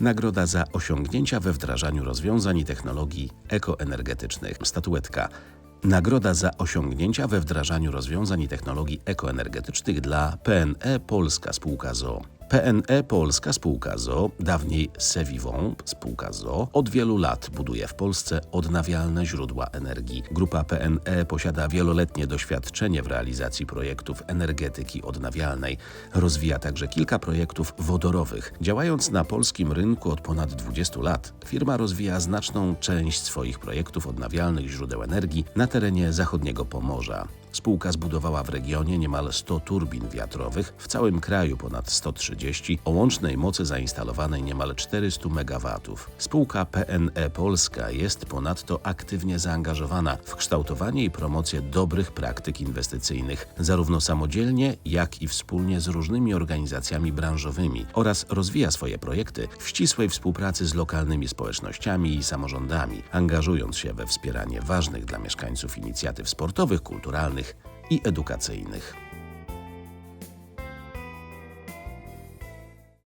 Nagroda za osiągnięcia we wdrażaniu rozwiązań i technologii ekoenergetycznych. Statuetka. Nagroda za osiągnięcia we wdrażaniu rozwiązań i technologii ekoenergetycznych dla PNE Polska Spółka ZOO. PNE Polska Spółka ZOO, dawniej Sevivon Spółka ZOO, od wielu lat buduje w Polsce odnawialne źródła energii. Grupa PNE posiada wieloletnie doświadczenie w realizacji projektów energetyki odnawialnej. Rozwija także kilka projektów wodorowych. Działając na polskim rynku od ponad 20 lat, firma rozwija znaczną część swoich projektów odnawialnych źródeł energii na terenie zachodniego Pomorza. Spółka zbudowała w regionie niemal 100 turbin wiatrowych, w całym kraju ponad 130, o łącznej mocy zainstalowanej niemal 400 MW. Spółka PNE Polska jest ponadto aktywnie zaangażowana w kształtowanie i promocję dobrych praktyk inwestycyjnych, zarówno samodzielnie, jak i wspólnie z różnymi organizacjami branżowymi oraz rozwija swoje projekty w ścisłej współpracy z lokalnymi społecznościami i samorządami, angażując się we wspieranie ważnych dla mieszkańców inicjatyw sportowych, kulturalnych i edukacyjnych.